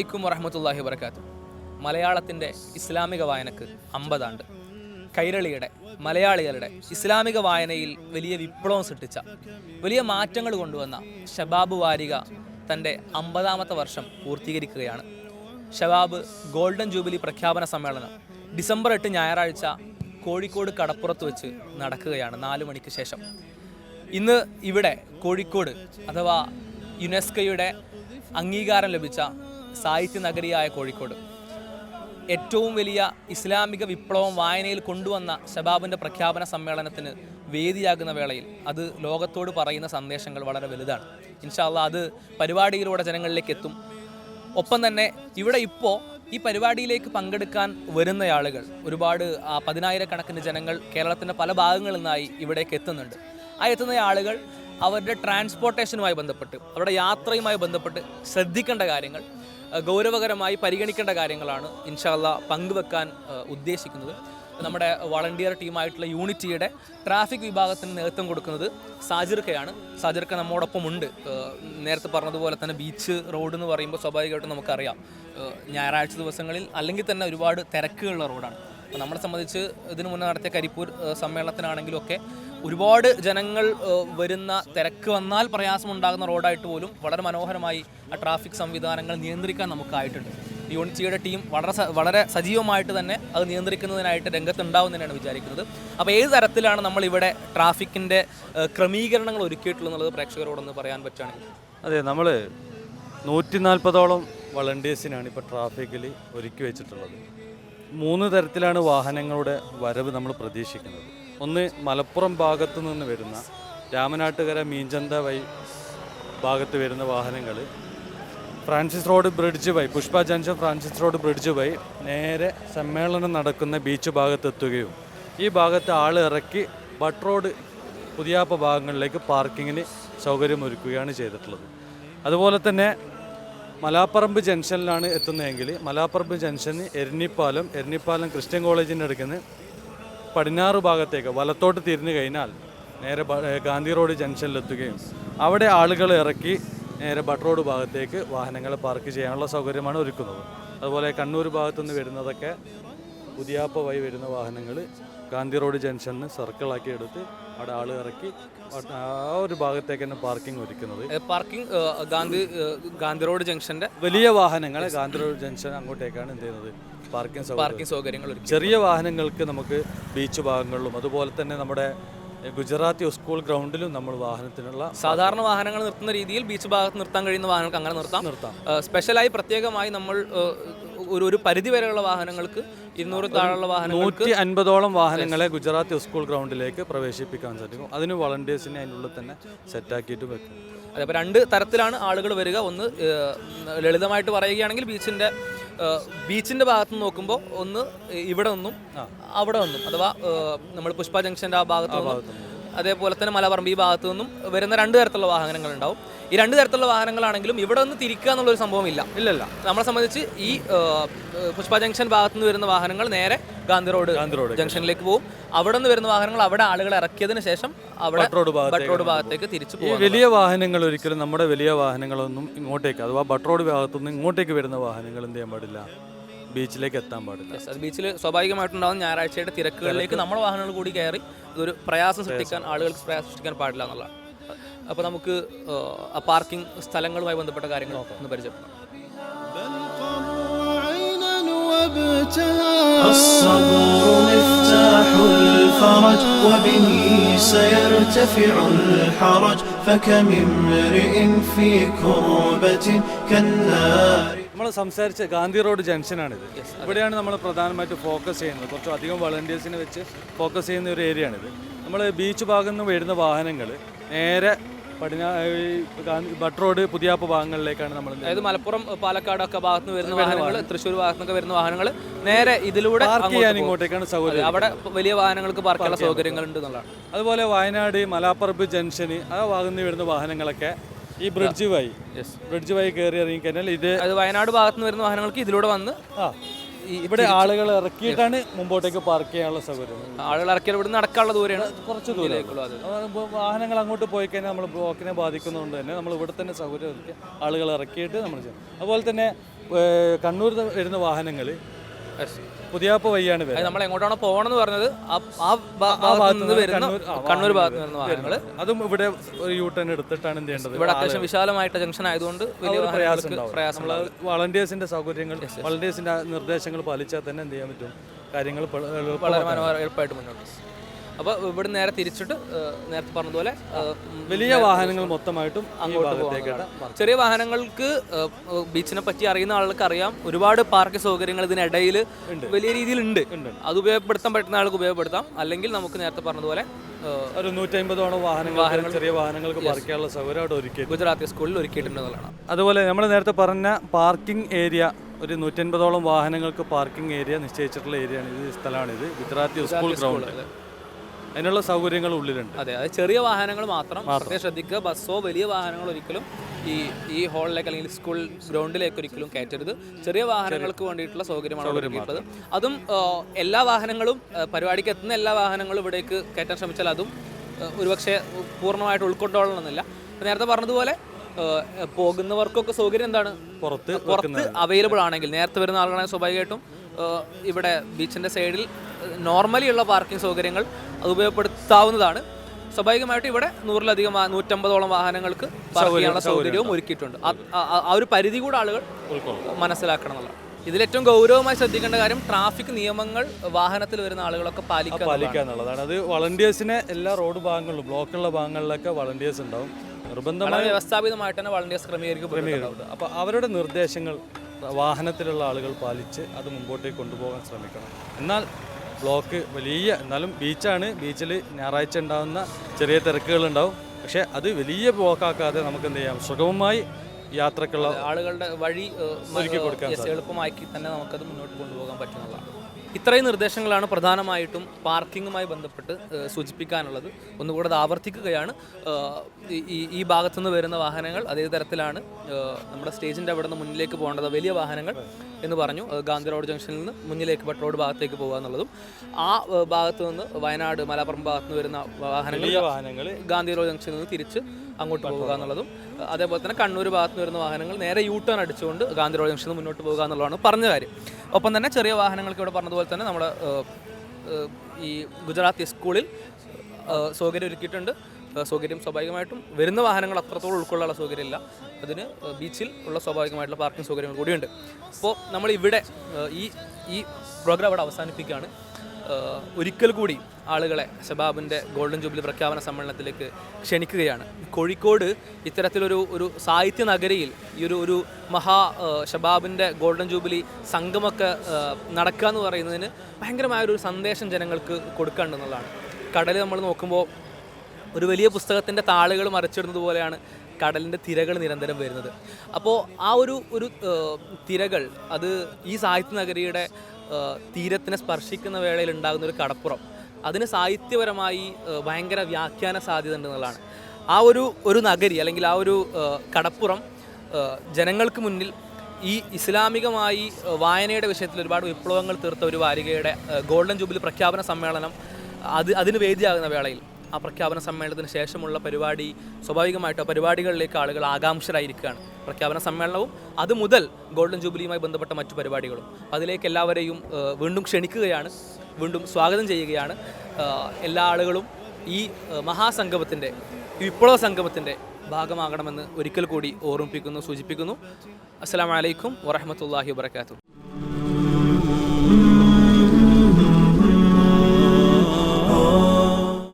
അലൈക്കും വറഹമത്തല്ലാഹി വരക്കാത്തു മലയാളത്തിന്റെ ഇസ്ലാമിക വായനക്ക് അമ്പതാണ്ട്. കൈരളിയുടെ മലയാളികളുടെ ഇസ്ലാമിക വായനയിൽ വലിയ വിപ്ലവം സൃഷ്ടിച്ച വലിയ മാറ്റങ്ങൾ കൊണ്ടുവന്ന ഷബാബ് വാരിക തന്റെ അമ്പതാമത്തെ വർഷം പൂർത്തീകരിക്കുകയാണ്. ഷബാബ് ഗോൾഡൻ ജൂബിലി പ്രഖ്യാപന സമ്മേളനം ഡിസംബർ എട്ട് ഞായറാഴ്ച കോഴിക്കോട് കടപ്പുറത്ത് വെച്ച് നടക്കുകയാണ് നാല് മണിക്ക് ശേഷം. ഇന്ന് ഇവിടെ കോഴിക്കോട് അഥവാ യുനെസ്കോയുടെ അംഗീകാരം ലഭിച്ച സാഹിത്യ നഗരിയായ കോഴിക്കോട്. ഏറ്റവും വലിയ ഇസ്ലാമിക വിപ്ലവം വായനയിൽ കൊണ്ടുവന്ന ഷബാബിന്റെ പ്രഖ്യാപന സമ്മേളനത്തിന് വേദിയാകുന്ന വേളയിൽ അത് ലോകത്തോട് പറയുന്ന സന്ദേശങ്ങൾ വളരെ വലുതാണ്. ഇൻഷാല്ല അത് പരിപാടിയിലൂടെ ജനങ്ങളിലേക്ക് എത്തും. ഒപ്പം തന്നെ ഇവിടെ ഇപ്പോൾ ഈ പരിപാടിയിലേക്ക് പങ്കെടുക്കാൻ വരുന്ന ആളുകൾ ഒരുപാട് പതിനായിരക്കണക്കിന് ജനങ്ങൾ കേരളത്തിന്റെ പല ഭാഗങ്ങളിൽ നിന്നായി ഇവിടേക്ക് എത്തുന്നുണ്ട്. ആ എത്തുന്ന ആളുകൾ അവരുടെ ട്രാൻസ്പോർട്ടേഷനുമായി ബന്ധപ്പെട്ട് അവരുടെ യാത്രയുമായി ബന്ധപ്പെട്ട് ശ്രദ്ധിക്കേണ്ട കാര്യങ്ങൾ ഗൗരവകരമായി പരിഗണിക്കേണ്ട കാര്യങ്ങളാണ് ഇൻഷാല്ല പങ്കുവെക്കാൻ ഉദ്ദേശിക്കുന്നത്. നമ്മുടെ വളണ്ടിയർ ടീമായിട്ടുള്ള യൂണിറ്റിയുടെ ട്രാഫിക് വിഭാഗത്തിന് നേതൃത്വം കൊടുക്കുന്നത് സാജിർക്കയാണ്. സാജിർക്ക നമ്മോടൊപ്പം ഉണ്ട്. നേരത്തെ പറഞ്ഞതുപോലെ തന്നെ ബീച്ച് റോഡ് എന്ന് പറയുമ്പോൾ സ്വാഭാവികമായിട്ടും നമുക്കറിയാം. ഞായറാഴ്ച ദിവസങ്ങളിൽ അല്ലെങ്കിൽ തന്നെ ഒരുപാട് തിരക്കുകളുള്ള റോഡാണ് അപ്പോൾ നമ്മളെ സംബന്ധിച്ച് ഇതിനു മുന്നേ നടത്തിയ കരിപ്പൂർ സമ്മേളനത്തിനാണെങ്കിലും ഒക്കെ ഒരുപാട് ജനങ്ങൾ വരുന്ന തിരക്ക് വന്നാൽ പ്രയാസമുണ്ടാകുന്ന റോഡായിട്ട് പോലും വളരെ മനോഹരമായി ആ ട്രാഫിക് സംവിധാനങ്ങൾ നിയന്ത്രിക്കാൻ നമുക്കായിട്ടുണ്ട്. യൂണിറ്റിയുടെ ടീം വളരെ വളരെ സജീവമായിട്ട് തന്നെ അത് നിയന്ത്രിക്കുന്നതിനായിട്ട് രംഗത്തുണ്ടാവുന്നതിനാണ് വിചാരിക്കുന്നത്. അപ്പോൾ ഏത് തരത്തിലാണ് നമ്മൾ ഇവിടെ ട്രാഫിക്കിന്റെ ക്രമീകരണങ്ങൾ ഒരുക്കിയിട്ടുള്ളത് പ്രേക്ഷകരോടൊന്ന് പറയാൻ പറ്റുകയാണെങ്കിൽ അതെ നമ്മൾ നൂറ്റി നാൽപ്പതോളം വളണ്ടിയേഴ്സിനാണ് ഇപ്പോൾ ട്രാഫിക്കിൽ ഒരുക്കി വെച്ചിട്ടുള്ളത്. മൂന്ന് തരത്തിലാണ് വാഹനങ്ങളുടെ വരവ് നമ്മൾ പ്രതീക്ഷിക്കുന്നത്. ഒന്ന് മലപ്പുറം ഭാഗത്തു നിന്ന് വരുന്ന രാമനാട്ടുകര മീഞ്ചന്ത വഴി ഭാഗത്ത് വരുന്ന വാഹനങ്ങൾ. ഫ്രാൻസിസ് റോഡ് ബ്രിഡ്ജ് വഴി Pushpa junction Francis road bridge വഴി നേരെ സമ്മേളനം നടക്കുന്ന ബീച്ച് ഭാഗത്തെത്തുകയും ഈ ഭാഗത്ത് ആൾ ഇറക്കി ബട്ട് റോഡ് പുതിയാപ്പ ഭാഗങ്ങളിലേക്ക് പാർക്കിങ്ങിന് സൗകര്യമൊരുക്കുകയാണ് ചെയ്തിട്ടുള്ളത്. അതുപോലെ തന്നെ മലാപ്പറമ്പ് ജംഗ്ഷനിലാണ് എത്തുന്നതെങ്കിൽ മലാപ്പറമ്പ് ജംഗ്ഷന് എരഞ്ഞിപ്പാലം എരഞ്ഞിപ്പാലം ക്രിസ്ത്യൻ കോളേജിന്റെ അടുക്കുന്ന പടിഞ്ഞാറ് ഭാഗത്തേക്ക് വലത്തോട്ട് തിരിഞ്ഞു കഴിഞ്ഞാൽ നേരെ ഗാന്ധി റോഡ് ജംഗ്ഷനിലെത്തുകയും അവിടെ ആളുകൾ ഇറക്കി നേരെ ബട്ട് റോഡ് ഭാഗത്തേക്ക് വാഹനങ്ങൾ പാർക്ക് ചെയ്യാനുള്ള സൗകര്യമാണ് ഒരുക്കുന്നത്. അതുപോലെ കണ്ണൂർ ഭാഗത്തുനിന്ന് വരുന്നതൊക്കെ പുതിയാപ്പ വഴി വരുന്ന വാഹനങ്ങൾ ഗാന്ധി റോഡ് ജംഗ്ഷനിൽ സർക്കിളാക്കി എടുത്ത് അവിടെ ആൾ ഇറക്കി ആ ഒരു ഭാഗത്തേക്ക് തന്നെ പാർക്കിംഗ് ഒരുക്കുന്നത് പാർക്കിംഗ് ഗാന്ധി ഗാന്ധി റോഡ് ജംഗ്ഷന്റെ വലിയ വാഹനങ്ങൾ ഗാന്ധി റോഡ് ജംഗ്ഷൻ അങ്ങോട്ടേക്കാണ് എന്ത് ചെയ്യുന്നത്? പാർക്കിംഗ് പാർക്കിംഗ് സൗകര്യങ്ങൾ ചെറിയ വാഹനങ്ങൾക്ക് നമുക്ക് ബീച്ച് ഭാഗങ്ങളിലും അതുപോലെ തന്നെ നമ്മുടെ ഗുജറാത്തി സ്കൂൾ ഗ്രൗണ്ടിലും നമ്മൾ വാഹനത്തിനുള്ള സാധാരണ വാഹനങ്ങൾ നിർത്തുന്ന രീതിയിൽ ബീച്ച് ഭാഗത്ത് നിർത്താൻ കഴിയുന്ന വാഹനങ്ങൾക്ക് അങ്ങനെ നിർത്താം. നിർത്താം. സ്പെഷ്യലായി പ്രത്യേകമായി നമ്മൾ ഒരു ഒരു പരിധി വരെയുള്ള വാഹനങ്ങൾക്ക് ഇരുന്നൂറ് താഴെയുള്ള വാഹനങ്ങൾക്ക് നൂറ്റി അൻപതോളം വാഹനങ്ങളെ ഗുജറാത്ത് സ്കൂൾ ഗ്രൗണ്ടിലേക്ക് പ്രവേശിപ്പിക്കാൻ സാധിക്കും. അതിന് വളണ്ടിയേഴ്സിനെ അതിനുള്ളിൽ തന്നെ സെറ്റാക്കിയിട്ട് വെക്കും. അതെ അപ്പോൾ രണ്ട് തരത്തിലാണ് ആളുകൾ വരിക. ഒന്ന് ലളിതമായിട്ട് പറയുകയാണെങ്കിൽ ബീച്ചിന്റെ ബീച്ചിന്റെ ഭാഗത്ത് നിന്ന് നോക്കുമ്പോൾ ഒന്ന് ഇവിടെ നിന്നും അവിടെ നിന്നും അഥവാ നമ്മൾ പുഷ്പ ജംഗ്ഷന്റെ ആ ഭാഗത്ത് നിന്നും. അതേപോലെ തന്നെ മലപ്പറമ്പ് ഈ ഭാഗത്തു നിന്നും വരുന്ന രണ്ട് തരത്തിലുള്ള വാഹനങ്ങൾ ഉണ്ടാവും ഈ രണ്ട് തരത്തിലുള്ള വാഹനങ്ങളാണെങ്കിലും ഇവിടെ നിന്ന് തിരിക്കുക എന്നുള്ളൊരു സംഭവം ഇല്ല ഇല്ലല്ല. നമ്മളെ സംബന്ധിച്ച് ഈ പുഷ്പ ജംഗ്ഷൻ ഭാഗത്തു നിന്ന് വരുന്ന വാഹനങ്ങൾ നേരെ ഗാന്ധി റോഡ് ഗാന്ധി റോഡ് ജംഗ്ഷനിലേക്ക് പോകും. അവിടെ നിന്ന് വരുന്ന വാഹനങ്ങൾ അവിടെ ആളുകൾ ഇറക്കിയതിന് ശേഷം അവിടെ റോഡ് ബട്ട് റോഡ് ഭാഗത്തേക്ക് തിരിച്ചു പോകും. വലിയ വാഹനങ്ങൾ ഒരിക്കലും നമ്മുടെ വലിയ വാഹനങ്ങളൊന്നും ഇങ്ങോട്ടേക്ക് അഥവാ ബട്ട് റോഡ് ഭാഗത്തുനിന്ന് ഇങ്ങോട്ടേക്ക് വരുന്ന വാഹനങ്ങൾ എന്ത് ചെയ്യാൻ പാടില്ല? ബീച്ചിലേക്ക് എത്താൻ പാടില്ല. ബീച്ചിൽ സ്വാഭാവികമായിട്ടുണ്ടാകുന്ന ഞായറാഴ്ചയുടെ തിരക്കുകളിലേക്ക് നമ്മുടെ വാഹനങ്ങൾ കൂടി കയറി ഇതൊരു പ്രയാസം സൃഷ്ടിക്കാൻ ആളുകൾക്ക് പ്രയാസം സൃഷ്ടിക്കാൻ പാടില്ല എന്നുള്ളതാണ് അപ്പോൾ നമുക്ക് ഏഹ്, ആ പാർക്കിംഗ് സ്ഥലങ്ങളുമായി ബന്ധപ്പെട്ട കാര്യങ്ങൾ ഒന്ന് പരിചയപ്പെടാം عينا وابتهى الصبر مفتاح الفرج وبه سيرتفع الحرج فكم امرئ في كربة كالنار നമ്മൾ സംസാരിച്ച ഗാന്ധി റോഡ് ജംഗ്ഷനാണിത്. ഇവിടെയാണ് നമ്മൾ പ്രധാനമായിട്ട് ഫോക്കസ് ചെയ്യുന്നത്. കുറച്ച് അധികം വളണ്ടിയേഴ്സിനെ വെച്ച് ഫോക്കസ് ചെയ്യുന്ന ഒരു ഏരിയ ആണിത്. നമ്മൾ ബീച്ച് ഭാഗത്ത് നിന്ന് വരുന്ന വാഹനങ്ങൾ നേരെ പടിഞ്ഞാ ഈ ഗാന്ധി ബട്ട് റോഡ് പുതിയാപ്പ് ഭാഗങ്ങളിലേക്കാണ് നമ്മൾ അതായത് മലപ്പുറം പാലക്കാട് ഒക്കെ ഭാഗത്ത് നിന്ന് വരുന്ന വാഹനങ്ങൾ തൃശ്ശൂർ ഭാഗത്ത് നിന്നൊക്കെ വരുന്ന വാഹനങ്ങൾ നേരെ ഇതിലൂടെ പാർക്ക് ചെയ്യാൻ ഇങ്ങോട്ടേക്കാണ് സൗകര്യം. അവിടെ വലിയ വാഹനങ്ങൾക്ക് പാർക്കുള്ള സൗകര്യങ്ങളുണ്ട് എന്നുള്ളതാണ്. അതുപോലെ വയനാട് മലാപ്പറമ്പ് ജംഗ്ഷന് ആ ഭാഗത്ത് നിന്ന് വരുന്ന വാഹനങ്ങളൊക്കെ ഈ ബ്രിഡ്ജ് വഴി. ബ്രിഡ്ജ് വഴി കയറി ഇറങ്ങിക്കഴിഞ്ഞാൽ ഇത് അത് വയനാട് ഭാഗത്ത് നിന്ന് വരുന്ന വാഹനങ്ങൾക്ക് ഇതിലൂടെ വന്ന് ഇവിടെ ആളുകൾ ഇറക്കിയിട്ടാണ് മുമ്പോട്ടേക്ക് പാർക്ക് ചെയ്യാനുള്ള സൗകര്യം. ആളുകൾ ഇറക്കിയാൽ ഇവിടെ നടക്കാനുള്ള ദൂരെയാണ് കുറച്ച് ദൂരേക്കുള്ളൂ വാഹനങ്ങൾ അങ്ങോട്ട് പോയി കഴിഞ്ഞാൽ നമ്മൾ ബ്ലോക്കിനെ ബാധിക്കുന്നതുകൊണ്ട് തന്നെ നമ്മൾ ഇവിടെ തന്നെ സൗകര്യം ഒരുക്കി ആളുകൾ ഇറക്കിയിട്ട് നമ്മൾ ചെയ്യും അതുപോലെ തന്നെ കണ്ണൂർ വരുന്ന വാഹനങ്ങൾ പുതിയാപ്പ വഴിയാണ് വരുന്നത്. നമ്മൾ എങ്ങോട്ടാണോ പോകണമെന്ന് പറഞ്ഞത് ആ- ആ ഭാ- ഭാഗത്ത് നിന്ന് വരുന്ന കണ്ണൂർ ഭാഗത്ത് നിന്ന് വാഹനങ്ങൾ അതും ഇവിടെ ഒരു യൂ ടേൺ എടുത്തിട്ടാണ് എന്ത് ചെയ്യേണ്ടത്? ഇവിടെ അത്യാവശ്യം വിശാലമായിട്ട് ജംഗ്ഷൻ ആയതുകൊണ്ട് വലിയൊരു പ്രയാസം പ്രയാസം വളണ്ടിയേഴ്സിന്റെ സൗകര്യങ്ങൾ വളണ്ടിയേഴ്സിന്റെ നിർദ്ദേശങ്ങൾ പാലിച്ചാൽ തന്നെ എന്ത് ചെയ്യാൻ പറ്റും? കാര്യങ്ങൾ വളരെ മനോഹരമായിട്ട് മുന്നോട്ട്. അപ്പോൾ ഇവിടെ നേരെ തിരിച്ചിട്ട് നേരത്തെ പറഞ്ഞതുപോലെ വലിയ വാഹനങ്ങൾ മൊത്തമായിട്ടും അങ്ങോട്ട് പോകാം ചെറിയ വാഹനങ്ങൾക്ക് ബീച്ചിനെ പറ്റി അറിയുന്ന ആളുകൾക്ക് അറിയാം ഒരുപാട് പാർക്ക് സൗകര്യങ്ങൾ ഇതിനിടയിൽ വലിയ രീതിയിൽ ഉണ്ട്. അത് ഉപയോഗപ്പെടുത്താൻ പറ്റുന്ന ആൾക്ക് ഉപയോഗപ്പെടുത്താം. അല്ലെങ്കിൽ നമുക്ക് നേരത്തെ പറഞ്ഞതുപോലെ ഒരു നൂറ്റമ്പതോളം വാഹനങ്ങൾ ചെറിയ വാഹനങ്ങൾക്ക് പാർക്ക് ചെയ്യാനുള്ള സൗകര്യം അവിടെ ഒരുക്കി ഗുജറാത്തി സ്കൂളിൽ ഒരുക്കിയിട്ടുണ്ടെന്നുള്ളതാണ്. അതുപോലെ നമ്മൾ നേരത്തെ പറഞ്ഞ പാർക്കിംഗ് ഏരിയ ഒരു നൂറ്റൻപതോളം വാഹനങ്ങൾക്ക് പാർക്കിംഗ് ഏരിയ നിശ്ചയിച്ചിട്ടുള്ള ഏരിയയാണ് ഇത് സ്ഥലമാണിത്. ഗുജറാത്തി സ്കൂൾ ഗ്രൗണ്ട് അതിനുള്ള സൗകര്യങ്ങൾ ഉള്ളിലുണ്ട്. അതെ അത് ചെറിയ വാഹനങ്ങൾ മാത്രം. പ്രത്യേകം ശ്രദ്ധിക്കുക. ബസ്സോ വലിയ വാഹനങ്ങൾ ഒരിക്കലും ഈ ഈ ഹാളിലേക്ക് അല്ലെങ്കിൽ സ്കൂൾ ഗ്രൗണ്ടിലേക്ക് ഒരിക്കലും കയറ്റരുത്. ചെറിയ വാഹനങ്ങൾക്ക് വേണ്ടിയിട്ടുള്ള സൗകര്യമാണ് ഒരുക്കിയിട്ടുള്ളത്. അതും എല്ലാ വാഹനങ്ങളും പരിപാടിക്ക് എത്തുന്ന എല്ലാ വാഹനങ്ങളും ഇവിടേക്ക് കയറ്റാൻ ശ്രമിച്ചാൽ അതും ഒരുപക്ഷെ പൂർണമായിട്ട് ഉൾക്കൊണ്ടോളണമെന്നില്ല. നേരത്തെ പറഞ്ഞതുപോലെ പോകുന്നവർക്കൊക്കെ സൗകര്യം എന്താണ്? പുറത്ത് പുറത്ത് അവൈലബിൾ ആണെങ്കിൽ. നേരത്തെ വരുന്ന ആളുകളാണെങ്കിൽ സ്വാഭാവികമായിട്ടും ഇവിടെ ബീച്ചിന്റെ സൈഡിൽ നോർമലി ഉള്ള പാർക്കിംഗ് സൗകര്യങ്ങൾ അത് ഉപയോഗപ്പെടുത്താവുന്നതാണ്. സ്വാഭാവികമായിട്ടും ഇവിടെ നൂറിലധികം നൂറ്റമ്പതോളം വാഹനങ്ങൾക്ക് പാർക്ക് ചെയ്യാനുള്ള സൗകര്യവും ഒരുക്കിയിട്ടുണ്ട്. ആ- ഒരു പരിധി കൂടെ ആളുകൾ മനസ്സിലാക്കണം എന്നുള്ളത് ഇതിലേറ്റവും ഗൗരവമായി ശ്രദ്ധിക്കേണ്ട കാര്യം ട്രാഫിക് നിയമങ്ങൾ വാഹനത്തിൽ വരുന്ന ആളുകളൊക്കെ പാലിക്കുക. പാലിക്കുക എന്നുള്ളതാണ്. അത് വളണ്ടിയേഴ്സിനെ എല്ലാ റോഡ് ഭാഗങ്ങളിലും ബ്ലോക്കുള്ള ഭാഗങ്ങളിലൊക്കെ വളണ്ടിയേഴ്സ് ഉണ്ടാവും. നിർബന്ധമായി വ്യവസ്ഥാപിതമായിട്ട് തന്നെ വളണ്ടിയേഴ്സ് ക്രമീകരിക്കപ്പെടുന്നുണ്ട് അപ്പോൾ അവരുടെ നിർദ്ദേശങ്ങൾ വാഹനത്തിലുള്ള ആളുകൾ പാലിച്ച് അത് മുമ്പോട്ടേക്ക് കൊണ്ടുപോകാൻ ശ്രമിക്കണം. എന്നാൽ ബ്ലോക്ക് വലിയ എന്നാലും ബീച്ചാണ്. ബീച്ചിൽ ഞായറാഴ്ച ഉണ്ടാകുന്ന ചെറിയ തിരക്കുകൾ ഉണ്ടാവും പക്ഷേ അത് വലിയ ബ്ലോക്കാക്കാതെ നമുക്ക് എന്ത് ചെയ്യാം സുഗമമായി യാത്രക്കുള്ള ആളുകളുടെ വഴി ഒരുക്കി കൊടുക്കാൻ എളുപ്പമാക്കി തന്നെ നമുക്കത് മുന്നോട്ട് കൊണ്ടുപോകാൻ പറ്റുന്നതാണ്. ഇത്രയും നിർദ്ദേശങ്ങളാണ് പ്രധാനമായിട്ടും പാർക്കിങ്ങുമായി ബന്ധപ്പെട്ട് സൂചിപ്പിക്കാനുള്ളത്. ഒന്നുകൂടെ അത് ആവർത്തിക്കുകയാണ്. ഈ- ഈ ഭാഗത്തുനിന്ന് വരുന്ന വാഹനങ്ങൾ അതേ തരത്തിലാണ് നമ്മുടെ സ്റ്റേജിന്റെ അവിടെ നിന്ന് മുന്നിലേക്ക് പോകേണ്ടത് വലിയ വാഹനങ്ങൾ എന്ന് പറഞ്ഞു. ഗാന്ധി റോഡ് ജംഗ്ഷനിൽ നിന്ന് മുന്നിലേക്ക് ബട്ട് റോഡ് ഭാഗത്തേക്ക് പോകുക എന്നുള്ളതും. ആ ഭാഗത്തു നിന്ന് വയനാട് മലപ്പുറം ഭാഗത്തു നിന്ന് വരുന്ന വാഹനങ്ങൾ ഗാന്ധി റോഡ് ജംഗ്ഷനിൽ നിന്ന് തിരിച്ച് അങ്ങോട്ട് പോകുക എന്നുള്ളതും. അതേപോലെ തന്നെ കണ്ണൂർ ഭാഗത്തു നിന്ന് വരുന്ന വാഹനങ്ങൾ നേരെ യൂ ടേൺ അടിച്ചുകൊണ്ട് ഗാന്ധി റോഡ് ജംഗ്ഷനിൽ നിന്ന് മുന്നോട്ട് പോകുക എന്നുള്ളതാണ് പറഞ്ഞ കാര്യം. ഒപ്പം തന്നെ ചെറിയ വാഹനങ്ങൾക്ക് ഇവിടെ പറഞ്ഞതുപോലെ തന്നെ ഏഹ്, ഈ ഗുജറാത്തി സ്കൂളിൽ സൗകര്യം ഒരുക്കിയിട്ടുണ്ട്. സൗകര്യം സ്വാഭാവികമായിട്ടും വരുന്ന വാഹനങ്ങൾ അത്രത്തോളം ഉൾക്കൊള്ളാനുള്ള സൗകര്യമില്ല. അതിന് ബീച്ചിൽ ഉള്ള സ്വാഭാവികമായിട്ടുള്ള പാർക്കിംഗ് സൗകര്യങ്ങൾ കൂടിയുണ്ട്. അപ്പോൾ നമ്മൾ ഇവിടെ ഈ ഈ പ്രോഗ്രാം ഇവിടെ അവസാനിപ്പിക്കുകയാണ്. ഒരിക്കൽ കൂടി ആളുകളെ ഷബാബിന്റെ ഗോൾഡൻ ജൂബിലി പ്രഖ്യാപന സമ്മേളനത്തിലേക്ക് ക്ഷണിക്കുകയാണ്. കോഴിക്കോട് ഇത്തരത്തിലൊരു ഒരു സാഹിത്യ നഗരിയിൽ ഈ ഒരു ഒരു മഹാ ഷബാബിന്റെ ഗോൾഡൻ ജൂബിലി സംഘമൊക്കെ നടക്കുക എന്ന് പറയുന്നതിന് ഭയങ്കരമായൊരു സന്ദേശം ജനങ്ങൾക്ക് കൊടുക്കേണ്ടെന്നുള്ളതാണ് കടൽ നമ്മൾ നോക്കുമ്പോൾ ഒരു വലിയ പുസ്തകത്തിന്റെ താളുകൾ മറിച്ചിടുന്നതുപോലെയാണ് കടലിന്റെ തിരകൾ നിരന്തരം വരുന്നത്. അപ്പോൾ ആ ഒരു ഒരു തിരകൾ അത് ഈ സാഹിത്യ നഗരിയുടെ തീരത്തിനെ സ്പർശിക്കുന്ന വേളയിൽ ഉണ്ടാകുന്ന ഒരു കടപ്പുറം. അതിന് സാഹിത്യപരമായി ഭയങ്കര വ്യാഖ്യാന സാധ്യത ഉണ്ടെന്നുള്ളതാണ് ആ ഒരു ഒരു നഗരി അല്ലെങ്കിൽ ആ ഒരു കടപ്പുറം ജനങ്ങൾക്ക് മുന്നിൽ ഈ ഇസ്ലാമികമായി വായനയുടെ വിഷയത്തിൽ ഒരുപാട് വിപ്ലവങ്ങൾ തീർത്ത ഒരു വാരികയുടെ ഗോൾഡൻ ജൂബിലി പ്രഖ്യാപന സമ്മേളനം അത് അതിന് വേദിയാകുന്ന വേളയിൽ. ആ പ്രഖ്യാപന സമ്മേളനത്തിന് ശേഷമുള്ള പരിപാടി സ്വാഭാവികമായിട്ട് പരിപാടികളിലേക്ക് ആളുകൾ ആകാംക്ഷരായിരിക്കുകയാണ്. പ്രഖ്യാപന സമ്മേളനവും അത് മുതൽ ഗോൾഡൻ ജൂബിലിയുമായി ബന്ധപ്പെട്ട മറ്റു പരിപാടികളും. അതിലേക്ക് എല്ലാവരെയും വീണ്ടും ക്ഷണിക്കുകയാണ് വീണ്ടും സ്വാഗതം ചെയ്യുകയാണ്. എല്ലാ ആളുകളും ഈ മഹാസംഗമത്തിന്റെ ഈ വിപ്ലവ സംഗമത്തിന്റെ ഭാഗമാകണമെന്ന് ഒരിക്കൽ കൂടി ഓർമ്മിപ്പിക്കുന്നു സൂചിപ്പിക്കുന്നു. അസ്സാം വലൈക്കും വറഹമത്തല്ലാഹി വാത്തു